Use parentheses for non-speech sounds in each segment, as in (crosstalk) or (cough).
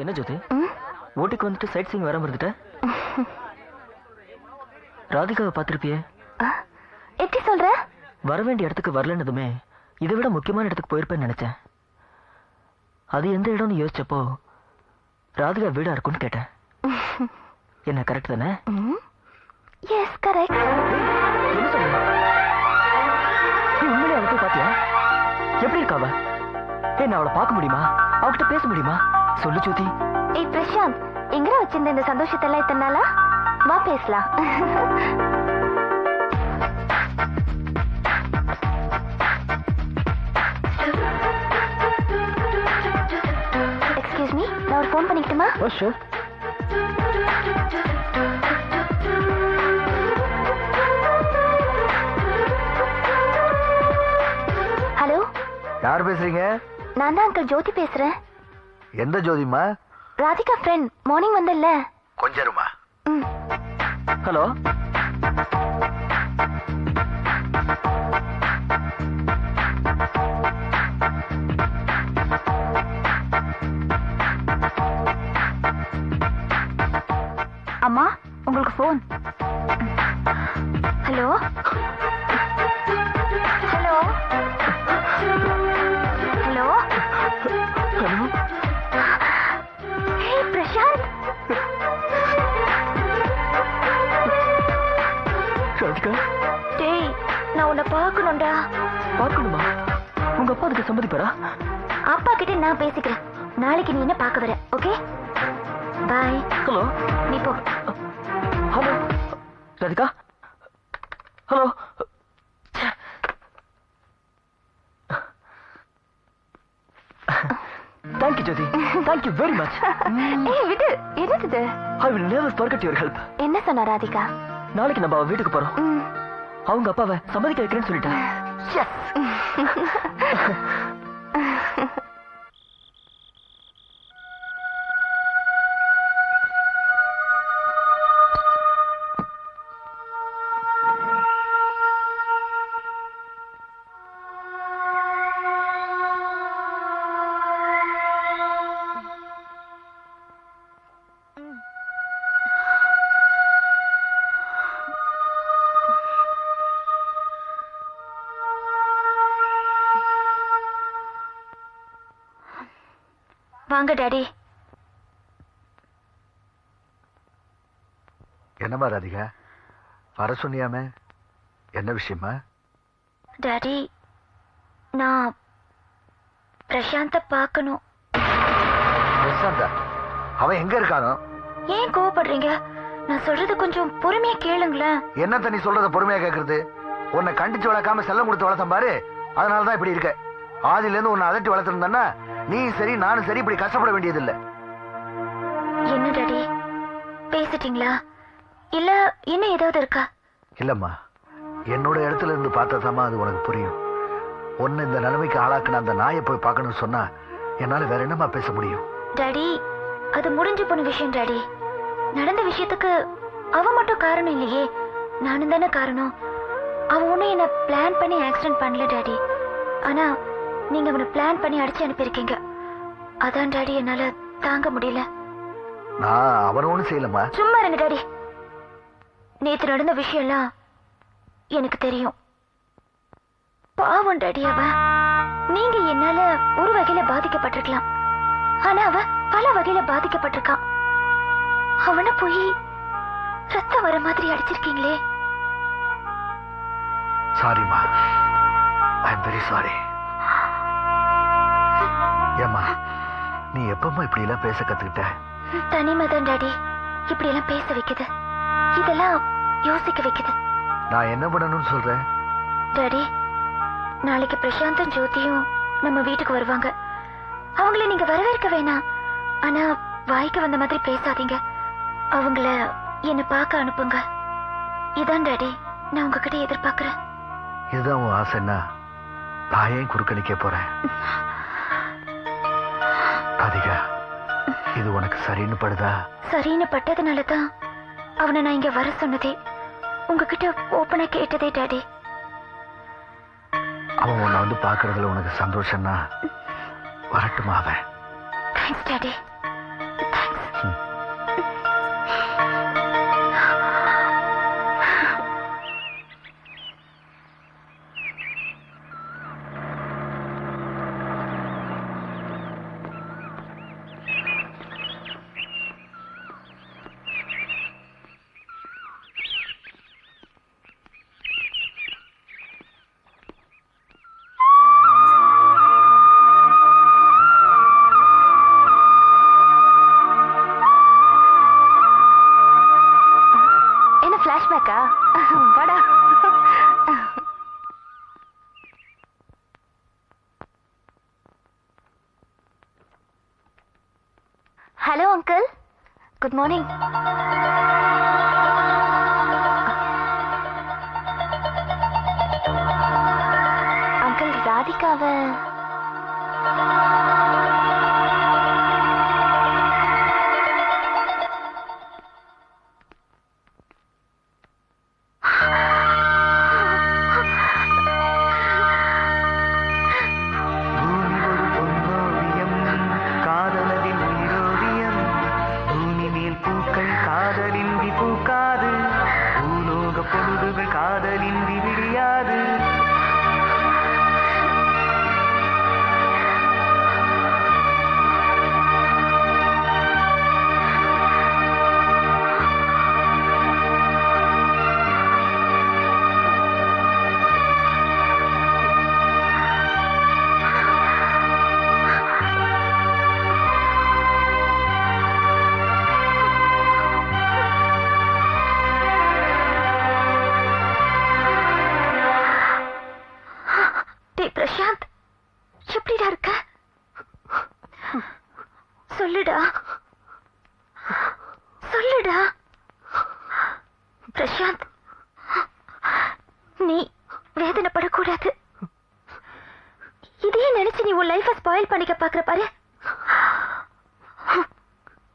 என்ன ஜோதி? ம்? ஊட்டிக்கு வந்துட்டு சைட் சீங் வர இருந்துட்ட? ராதிகாவை பார்த்திருப்பியே? எப்படி சொல்ற? வர வேண்டிய இடத்துக்கு வரலன்னதுமே இதை விட முக்கியமான இடத்துக்கு போயிருப்பேன்னு நினைச்சேன். அது எந்த இடம்னு யோசிச்சப்போ ராதிகா வீடா இருக்கும்னு கேட்டேன். என்ன கரெக்ட் தானே? எஸ் கரெக்ட் உண்மையிலே அவளை போய் பாத்தியா எப்படி இருக்கா அவ? ஏய் நான் அவளை பார்க்க முடியுமா? அவகிட்ட பேச முடியுமா? சொல்லு ஜோதி. ஏய் பிரசாந்த் எங்க வச்சிருந்த இந்த சந்தோஷத்தெல்லாம் இத்தனை நாளா? வா பேசலாம். எக்ஸ்கியூஸ் மீ நான் ஒரு ஃபோன் பண்ணிக்கிட்டுமா? ஓ ஷூர் ஹலோ யார் பேசுறீங்க? நான் தான் அங்கிள் ஜோதி பேசுறேன். எந்த ஜோதிமா ராதிகா ஃப்ரெண்ட் மார்னிங் வந்தல்ல. கொஞ்சருமா ம். ஹலோ? நான் பேசிக்கிறேன். நாளைக்கு நீ என்ன பார்க்க வர ஓகே பாய் ஹலோ நீ போ. Hello Radhika hello thank you Jyothi thank you very much ஏய் விடு. என்னது? I will never forget your help. என்ன சொன்ன ராதிகா? நாளைக்கு நம்ம அவ வீட்டுக்கு போறோம். ம். அவங்க அப்பாவை சம்மதிக்க வைக்கிறேன்னு சொல்லிட்டா (laughs) (laughs) வாங்க டாடி. என்னம்மா ராதிகா? வர சொன்னியாமே? என்ன விஷயமா? டாடி நான் பிரசாந்த பார்க்கணும். பிரசாந்தா? அவன் எங்க இருக்கானோ? ஏன் கோவப்படுறீங்க? நான் சொல்றது கொஞ்சம் பொறுமையா கேளுங்களேன். என்னத்த நீ சொல்றத பொறுமையா கேக்குறது? உன்னை கண்டிச்சு வளர்க்காம செல்லம் கொடுத்து வளர்த்தேன் பாரு. அதனாலதான் இப்படி இருக்க ஆதில இருந்து உன்னை அதட்டி வளர்த்திருந்தா நீ சரி நானும் சரி இப்படி கஷ்டப்பட வேண்டியதில்லை. என்ன டாடி? பேசிட்டீங்களா? இல்ல இன்னும் ஏதாவது இருக்கா? இல்லம்மா. என்னோட இடத்துல இருந்து பார்த்ததாம்மா அது உனக்கு புரியும். உன்னை இந்த நிலைமைக்கு ஆளாக்குன அந்த நாயை போய் பார்க்கணும்னு சொன்னா என்னால வேற என்னம்மா பேச முடியும்? டாடி அது முடிஞ்சு போன விஷயம் டாடி. நடந்த விஷயத்துக்கு அவ மட்டும் காரணம் இல்லையே. நானும் தானே காரணம். அவ ஒன்னும் என்ன பிளான் பண்ணி ஆக்சிடென்ட் பண்ணல டாடி. ஆனா நீங்க அவனை பிளான் பண்ணி அடிச்சு அனுப்பியிருக்கீங்க. அதான் டாடி என்னால தாங்க முடியல. நான் அவனை ஒண்ணும் செய்யலம்மா. சும்மா இருங்க டாடி. நேத்து நடந்த விஷயம்லாம் எனக்கு தெரியும். பாவம் டாடி அவ. நீங்க என்னால ஒரு வகையில பாதிக்கப்பட்டிருக்கலாம். ஆனா அவ பல வகையில பாதிக்கப்பட்டிருக்கான். அவனை போய் ரத்தம் வர மாதிரி அடிச்சிருக்கீங்களே. சாரிம்மா ஐ எம் வெரி சாரி ஏம்மா நீ எப்பம்மா இப்படி எல்லாம் பேச கத்துக்கிட்ட? தனிமை தான் டாடி. இப்படி எல்லாம் பேச வைக்குது. இதெல்லாம் யோசிக்க வைக்குது. நான் என்ன பண்ணணும்னு சொல்றேன்? டாடி நாளைக்கு பிரசாந்தும் ஜோதியும் நம்ம வீட்டுக்கு வருவாங்க. அவங்கள நீங்க வரவேற்க வேணாம். ஆனா வாய்க்கு வந்த மாதிரி பேசாதீங்க. அவங்கள என்ன பார்க்க அனுப்புங்க. இதான் டாடி நான் உங்ககிட்ட எதிர்பார்க்கறேன். இதுதான் உன் ஆசைன்னா நான் ஏன் குறுக்க நிக்க போறேன்? (laughs) ராதிகா இது உனக்கு சரின்னு படுதா? சரின்னு பட்டதுனால தான் அவனை நான் இங்க வர சொன்னதே. உங்ககிட்ட ஓப்பனா கேட்டதே டாடி. அவன் உன்னை வந்து பார்க்கறதுல உனக்கு சந்தோஷம்னா வரட்டுமா அவன்? Thanks daddy. Good morning uncle ராதிகாவை 啊！对。எப்படிடா இருக்க? சொல்லுடா. சொல்லுடா. பிரசாந்த் நீ வேதனைப்படக்கூடாது. இதையே நினைச்சு நீ உன் லைஃப ஸ்பாயில் பண்ணிக்க பாக்குற பாரு.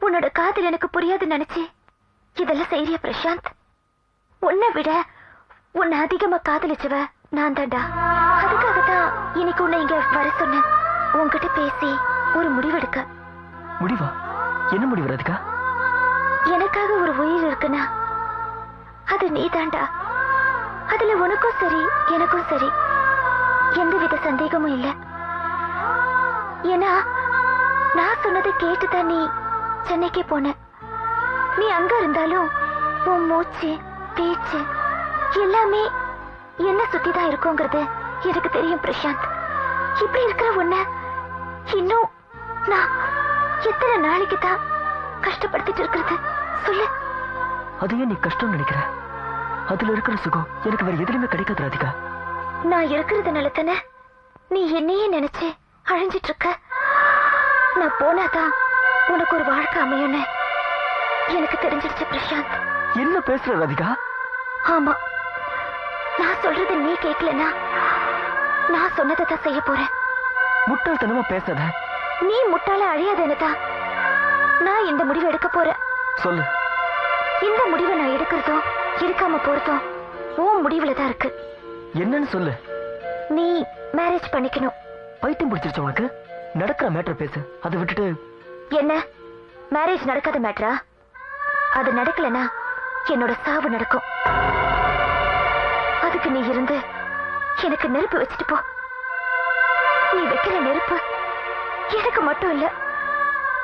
உன்னோட காதல் எனக்கு புரியாது நினைச்சு இதெல்லாம் செய்யறிய பிரசாந்த்? உன்னை விட உன்னை அதிகமா காதலிச்சவ நான் தான்டா. இன்னைக்கு உன்னை இங்க வர சொன்னேன் உன்கிட்ட பேசி ஒரு முடிவெடுக்க. முடிவா? என்ன முடிவு ராதிகா? எனக்காக ஒரு உயிர் இருக்குன்னா அது நீதான்டா அதுல உனக்கும் சரி எனக்கும் சரி. எந்தவித சந்தேகமும் இல்ல. ஏன்னா நான் சொன்னதை கேட்டுதான் நீ சென்னைக்கு போன. நீ அங்க இருந்தாலும் உன் மூச்சு பேச்சு எல்லாமே என்ன சுத்தி தான் இருக்குங்கிறது எனக்கு தெரியும் பிரசாந்த்? இப்படி இருக்கிற உன்ன இன்னும் நான் எத்தனை நாளைக்கு தான் கஷ்டப்படுத்திட்டு இருக்கிறது? சொல்லு. அதையே நீ கஷ்டம் நினைக்கிற. அதுல இருக்கிற சுகம் எனக்கு வேற எதுலையுமே கிடைக்காது ராதிகா. நான் இருக்கிறதுனால தானே நீ என்னையே நினைச்சு அழிஞ்சிட்டு இருக்க? நான் போனாதான் உனக்கு ஒரு வாழ்க்கை அமையும்னு எனக்கு தெரிஞ்சிருச்சு பிரசாந்த். என்ன பேசுற ராதிகா? ஆமா. நான் சொல்றது நீ கேட்கலனா நான் சொன்னதை தான் செய்ய போறேன். முட்டாள்தனமா பேசாத. நீ முட்டாள அழியாதேன்னு தான் நான் இந்த முடிவை எடுக்க போறேன். சொல்லு. இந்த முடிவை நான் எடுக்கிறதும் எடுக்காம போறதும் உன் முடிவுல தான் இருக்கு. என்னன்னு சொல்லு. நீ மேரேஜ் பண்ணிக்கணும். பைத்தியம் பிடிச்சிருச்சு உனக்கு? நடக்கிற மேட்டர் பேசு. அதை விட்டுட்டு. என்ன? மேரேஜ் நடக்காத மேட்ரா அது நடக்கலனா என்னோட சாவு நடக்கும். அதுக்கு நீ இருந்து எனக்கு நெருப்பு வச்சுட்டு போ. நீ வைக்கிற நெருப்பு எனக்கு மட்டும் இல்ல.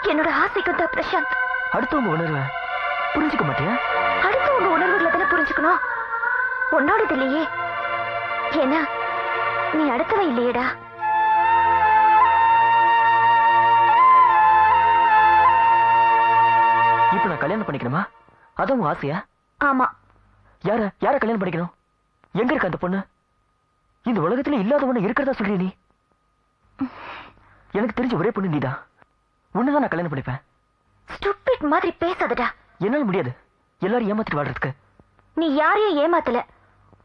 என்னோட ஆசைக்கும் தான் பிரசாந்த். அடுத்தவங்க உணர்வை புரிஞ்சுக்க மாட்டியா? அடுத்தவங்க உணர்வுகளை தானே புரிஞ்சுக்கணும். உன்னோடது இல்லையே ஏன்னா நீ அடுத்தவன் இல்லையேடா. இப்ப நான் கல்யாணம் பண்ணிக்கணுமா? உன் ஆசையா? ஆமா. யார யார கல்யாணம் பண்ணிக்கணும்? எங்க இருக்க அந்த பொண்ணு? இந்த உலகத்துல இல்லாதவன இருக்கிறதா சொல்றிய நீ? எனக்கு தெரிஞ்ச ஒரே பொண்ணு நீதான். உன்னதான் நான் கல்யாணம் பண்ணிப்பேன். ஸ்டூபிட் மாதிரி பேசாதடா. என்னால முடியாது. எல்லாரும் ஏமாத்திட்டு வாழ்றதுக்கு. நீ யாரையும் ஏமாத்தல.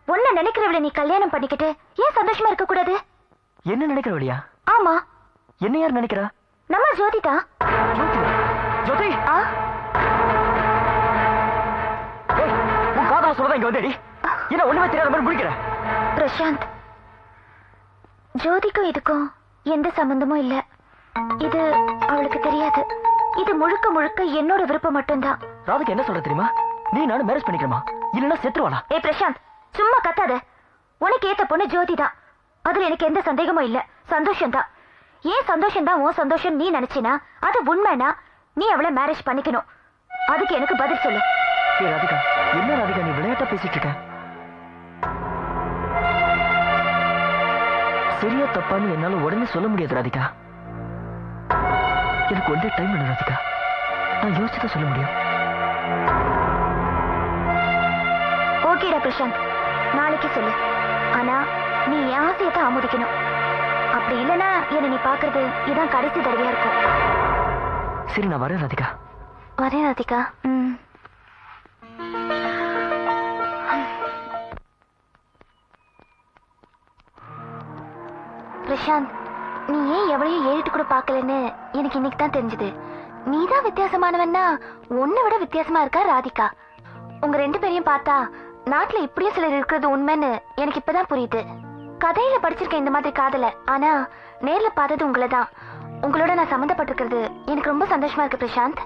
உன்னை நினைக்கிறவளை நீ கல்யாணம் பண்ணிக்கிட்டு ஏன் சந்தோஷமா இருக்க கூடாது? என்ன நினைக்கிற வழியா? ஆமா. என்ன யார் நினைக்கிறா? நம்ம ஜோதி தான். ஜோதி ஆ? உன் காதல சொல்லதான் இங்க வந்தேடி. என்ன ஒண்ணுமே தெரியாத மாதிரி முடிக்கிற? பிரசாந்த். ஜோதிக்கும் இதுக்கும் எந்த சம்பந்தமும் இல்ல. இது அவளுக்கு தெரியாது. இது முழுக்க முழுக்க என்னோட விருப்பம் மட்டும்தான். ராதுக்கு என்ன சொல்ற தெரியுமா? நீ நானும் மேரேஜ் பண்ணிக்கிறோமா? இல்லைன்னா செத்துருவாளா? ஏய் பிரசாந்த் சும்மா கத்தாத. உனக்கு ஏத்த பொண்ணு ஜோதி தான் அதுல எனக்கு எந்த சந்தேகமும் இல்ல. சந்தோஷம் தான் ஏன் சந்தோஷம் தான் உன் சந்தோஷம் நீ நினைச்சினா? அது உண்மைனா நீ அவளை மேரேஜ் பண்ணிக்கணும். அதுக்கு எனக்கு பதில் சொல்லு. ராதிகா என்ன ராதிகா நீ விளையாட்டா பேசிட்டு இருக்க? சரியா தப்பான்னு என்னால உடனே சொல்ல முடியாது ராதிகா. எனக்கு ஒன்றே டைம் வேணும் ராதிகா. நான் யோசிச்சுதான் சொல்ல முடியும். ஓகேடா பிரசாந்த். நாளைக்கு சொல்லு. ஆனா நீ என் ஆசையை தான் ஆமோதிக்கணும். அப்படி இல்லைன்னா என்னை நீ பாக்குறது இதான் கடைசி தடவையா இருக்கும். சரி நான் வரேன் ராதிகா. வரேன் ராதிகா. ம். பிரசாந்த் நீ ஏன் எவளையும் ஏறிட்டு கூட பார்க்கலன்னு எனக்கு இன்னைக்கு தான் தெரிஞ்சது. நீ தான் வித்தியாசமானவன்னா உன்னை விட வித்தியாசமா இருக்கா ராதிகா. உங்க ரெண்டு பேரையும் பார்த்தா நாட்டுல இப்படியும் சிலர் இருக்கிறது உண்மைன்னு எனக்கு இப்பதான் புரியுது. கதையில படிச்சிருக்கேன் இந்த மாதிரி காதல ஆனா நேர்ல பார்த்தது உங்களை தான் உங்களோட நான் சம்மந்தப்பட்டிருக்கிறது எனக்கு ரொம்ப சந்தோஷமா இருக்கு பிரசாந்த்.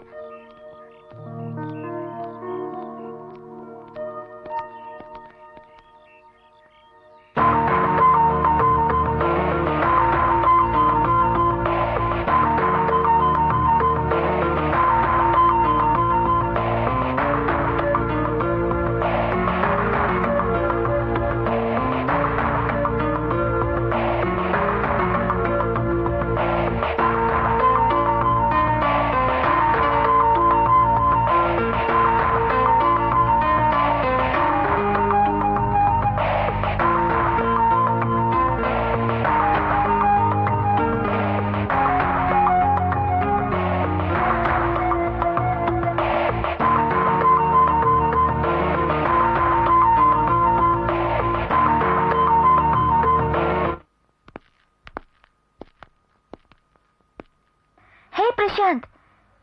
பிரசாந்த்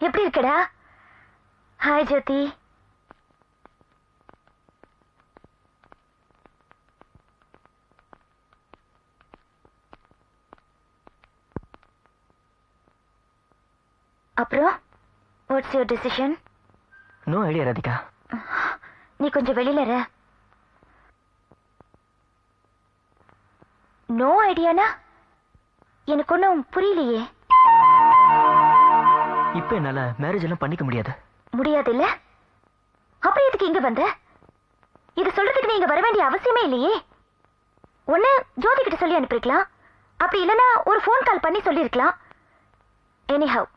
எப்படி இருக்கடா? ஹாய் ஜோதி. அப்புறம் what's your decision no idea Radhika நீ கொஞ்சம் வெளியில நோ ஐடியானா எனக்கு ஒன்றும் புரியலையே. இப்ப என்னால மேரேஜ் எல்லாம் பண்ணிக்க முடியாது. முடியாது இல்ல அப்புறம் எதுக்கு இங்க வந்த? இது சொல்றதுக்கு நீங்க வர வேண்டிய அவசியமே இல்லையே. ஒண்ணு ஜோதி கிட்ட சொல்லி அனுப்பிருக்கலாம் அப்படி இல்லனா ஒரு ஃபோன் கால் பண்ணி சொல்லிருக்கலாம் எனிஹவ்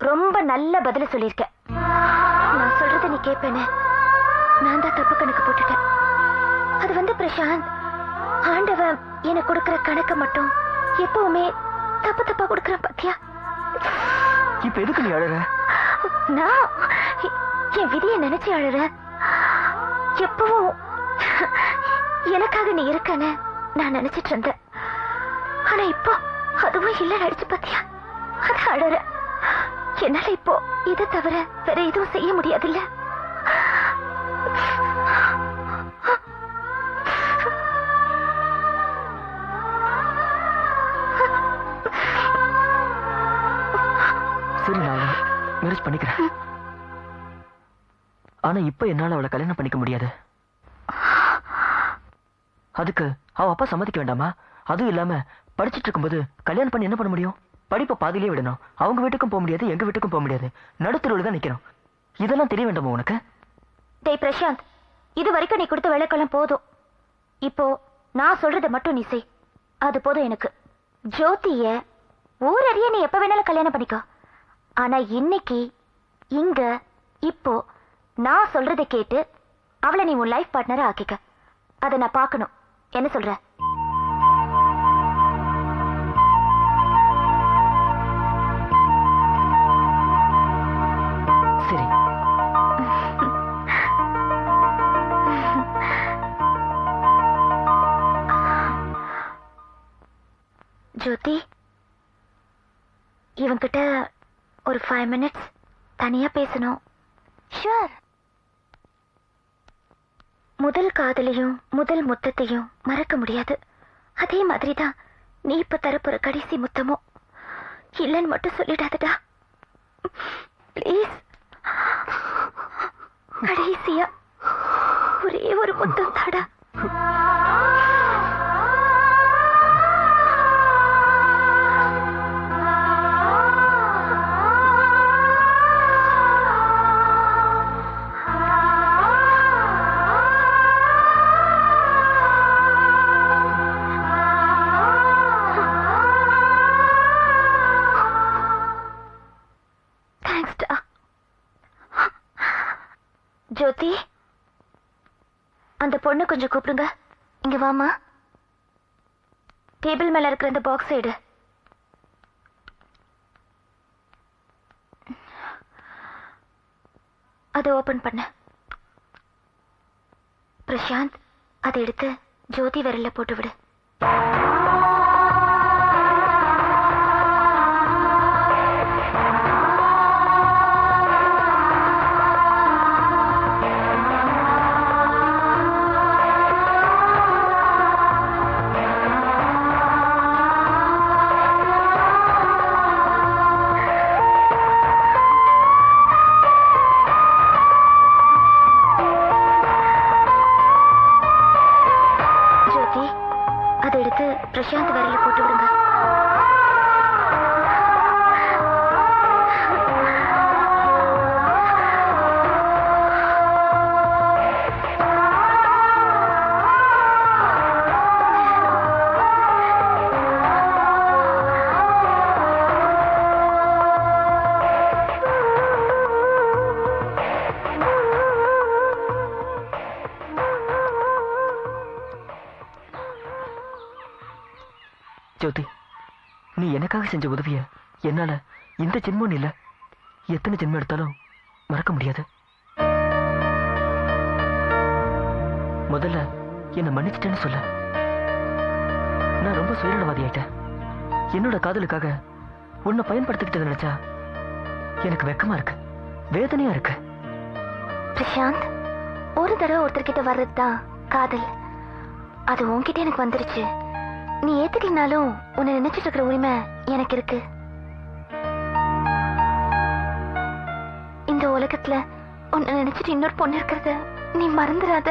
ரொம்ப நல்ல பதில சொல்லியிருக்க. நான் சொல்றத நீ கேட்பேன்னு நான் தான் தப்பு கணக்கு போட்டுட்டேன் அது வந்து பிரசாந்த் ஆண்டவன் எனக்கு கொடுக்கிற கணக்க மட்டும் எப்பவுமே தப்பு தப்பா கொடுக்கிற பாத்தியா? இப்போ எதுக்கு நீ அழற? நான் என் விதியை நினைச்சு அழற. எப்பவும் எனக்காக நீ இருக்கன்னு நான் நினைச்சிட்டு இருந்தேன். ஆனா இப்போ அதுவும் இல்ல நடிச்சு பாத்தியா? அது அழற. என்னால இப்போ இதை தவிர வேற எதுவும் செய்ய முடியாதுல்ல? ஆனா இப்ப என்னால அவளை கல்யாணம் பண்ணிக்க முடியாது. அதுக்கு அவ அப்பா சம்மதிக்க வேண்டாமா? அதுவும் இல்லாம படிச்சுட்டு இருக்கும்போது கல்யாணம் பண்ணி என்ன பண்ண முடியும்? படிப்பை பாதியிலே விடணும். அவங்க வீட்டுக்கும் போக முடியாது எங்க வீட்டுக்கும் போக முடியாது. நடுத்தருவில் தான் நிக்கணும். இதெல்லாம் தெரிய வேண்டாமா உனக்கு? டேய் பிரசாந்த் இது வரைக்கும் நீ கொடுத்த விளக்கெல்லாம் போதும். இப்போ நான் சொல்றதை மட்டும் நீ செய். அது போதும் எனக்கு. ஜோதிய ஊரறிய நீ எப்ப வேணாலும் கல்யாணம் பண்ணிக்கோ. ஆனா இன்னைக்கு இங்க இப்போ நான் சொல்றத கேட்டு அவளை நீ உன் லைஃப் பார்ட்னரா ஆக்கிக்க. அதை நான் பார்க்கணும். என்ன சொல்ற? சரி. ஜோதி இவன்கிட்ட ஒரு ஃபைவ் மினிட்ஸ் தனியா பேசணும். முத்தத்தையும் மறக்க முடியாது. அதே மாதிரி தான் நீ இப்ப தரப்போற கடைசி முத்தமும். இல்லைன்னு மட்டும் சொல்லிடாதடா. ப்ளீஸ் கடைசியா. ஒரே ஒரு முத்தம் தாடா. பொண்ணு கொஞ்சம் கூப்பிடுங்க. இங்க வாமா டேபிள் மேல இருக்கிற அந்த பாக்ஸ் எடு. அதை ஓபன் பண்ண. பிரசாந்த் அதை எடுத்து ஜோதி விரல்ல போட்டு விடு. ஜோதி நீ எனக்காக செஞ்ச உதவிய என்னால இந்த ஜென்மம் இல்ல. எத்தனை ஜென்மம் எடுத்தாலும் மறக்க முடியாது. முதல்ல என்னை மன்னிச்சிட்டேன்னு சொல்ல. நான் ரொம்ப சுயநலவாதி ஆயிட்டேன். என்னோட காதலுக்காக உன்னை பயன்படுத்திக்கிட்டது நினைச்சா எனக்கு வெக்கமா இருக்கு. வேதனையா இருக்கு. பிரசாந்த் ஒரு தடவை ஒருத்தர்கிட்ட வர்றதுதான் காதல். அது உன்கிட்ட எனக்கு வந்துருச்சு. நீ ஏத்துக்கலனாலும் உன்னை நினைச்சிட்டு இருக்கிற உரிமை எனக்கு இருக்கு. இந்த உலகத்துல உன்னை நினைச்சிட்டு இன்னொரு பொண்ணு இருக்கிறத நீ மறந்துடாத